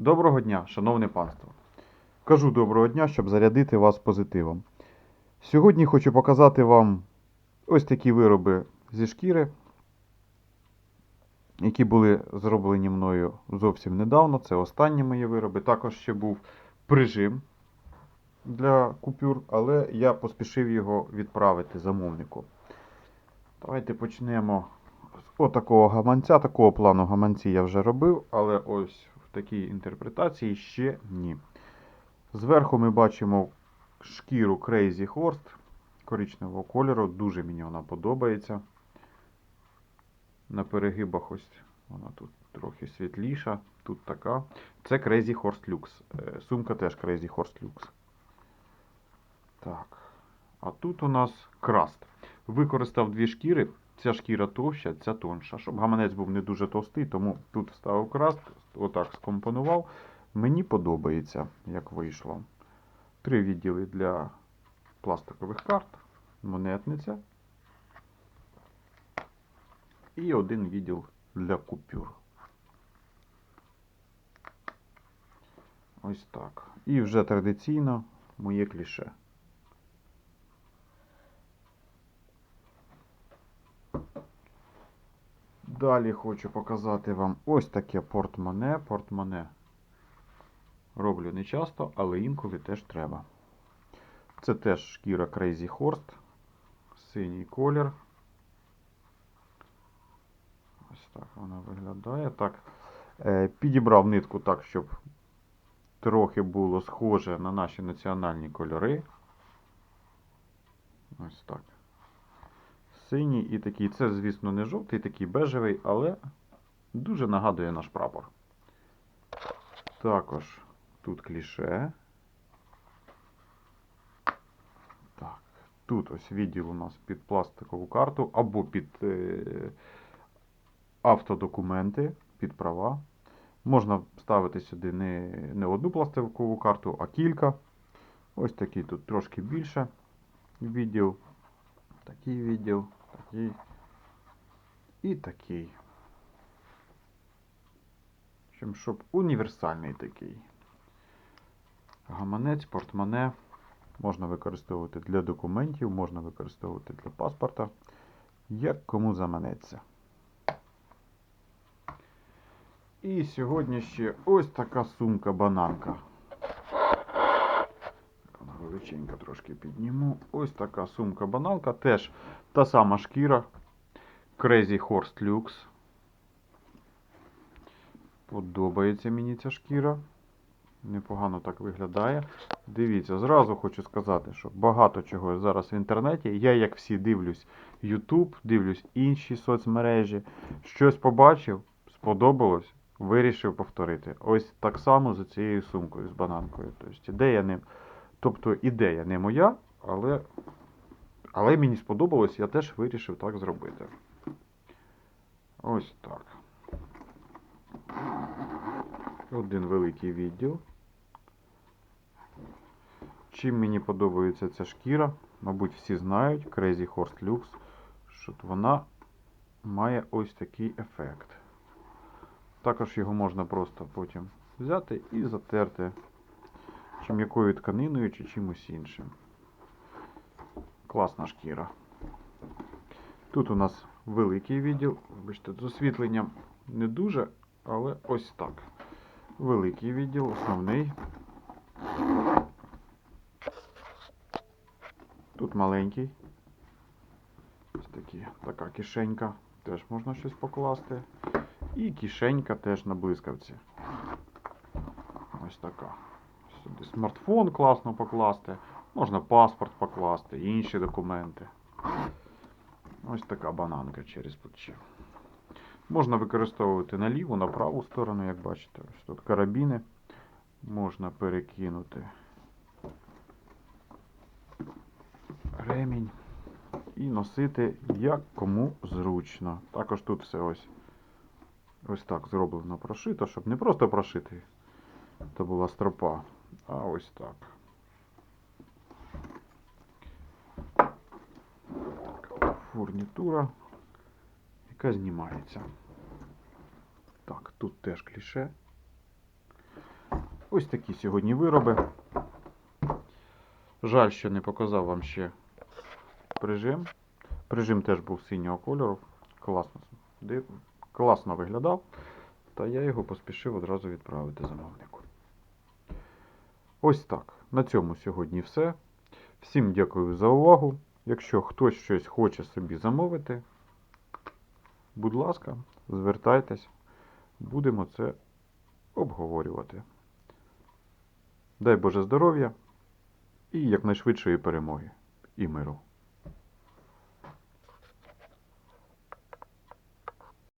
Доброго дня, шановне панство. Кажу доброго дня, щоб зарядити вас позитивом. Сьогодні хочу показати вам ось такі вироби зі шкіри, які були зроблені мною зовсім недавно. Це останні мої вироби. Також ще був прижим для купюр, але я поспішив його відправити замовнику. Давайте почнемо з отакого гаманця. Такого плану гаманці я вже робив, але ось такій інтерпретації ще ні. Зверху ми бачимо шкіру Crazy Horse коричневого кольору. Дуже мені вона подобається. На перегибах ось вона тут трохи світліша, тут така. Це Crazy Horse Lux. Е, Сумка теж Crazy Horse Lux. Так. А тут у нас краст. Використав дві шкіри. Ця шкіра товща, ця тонша. Щоб гаманець був не дуже товстий, тому тут вставив краст, отак скомпонував. Мені подобається, як вийшло. Три відділи для пластикових карт, монетниця. І один відділ для купюр. Ось так. І вже традиційно моє кліше. Далі хочу показати вам ось таке портмоне. Портмоне роблю не часто, але інколи теж треба. Це теж шкіра Crazy Horse. Синій колір. Ось так вона виглядає. Так. Е, Підібрав нитку так, щоб трохи було схоже на наші національні кольори. Ось так. Синій і такий. Це, звісно, не жовтий, такий бежевий, але дуже нагадує наш прапор. Також тут кліше. Так, тут ось відділ у нас під пластикову карту або під е, автодокументи, під права. Можна ставити сюди не, не одну пластикову карту, а кілька. Ось такий тут трошки більше відділ. Такий відділ, такий і такий. Общем, щоб універсальний такий. Гаманець, портмоне можна використовувати для документів, можна використовувати для паспорта, як кому заманеться. І сьогодні ще ось така сумка-бананка. Вона трошки підніму. Ось така сумка-бананка. Теж та сама шкіра. Crazy Horse Lux. Подобається мені ця шкіра. Непогано так виглядає. Дивіться, зразу хочу сказати, що багато чого зараз в інтернеті. Я, як всі, дивлюсь YouTube, дивлюсь інші соцмережі. Щось побачив, сподобалось, вирішив повторити. Ось так само з цією сумкою, з бананкою. Тобто ідея не, тобто ідея не моя, але, але мені сподобалось, я теж вирішив так зробити. Ось так. Один великий відділ. Чим мені подобається ця шкіра, мабуть, всі знають, Crazy Horse Lux, що вона має ось такий ефект. Також його можна просто потім взяти і затерти чи м'якою тканиною, чи чимось іншим. Класна шкіра. Тут у нас великий відділ. Вибачте, з освітленням не дуже, але ось так. Великий відділ, основний. Тут маленький. Ось такі, така кишенька. Теж можна щось покласти. І кишенька теж на блискавці. Ось така. Сюди смартфон класно покласти. Можна паспорт покласти, інші документи. Ось така бананка через плече. Можна використовувати на ліву, на праву сторону, як бачите. Ось тут карабіни. Можна перекинути ремінь і носити як кому зручно. Також тут все ось ось так зроблено прошито, щоб не просто прошити, це була стропа, а ось так. Така Фурнітура, яка знімається. Так, тут теж кліше. Ось такі сьогодні вироби. Жаль, що не показав вам ще прижим. Прижим теж був синього кольору. Класно, класно виглядав. Та я його поспішив одразу відправити замовнику. Ось так. На цьому сьогодні все. Всім дякую за увагу. Якщо хтось щось хоче собі замовити, будь ласка, звертайтесь, будемо це обговорювати. Дай Боже здоров'я і якнайшвидшої перемоги і миру.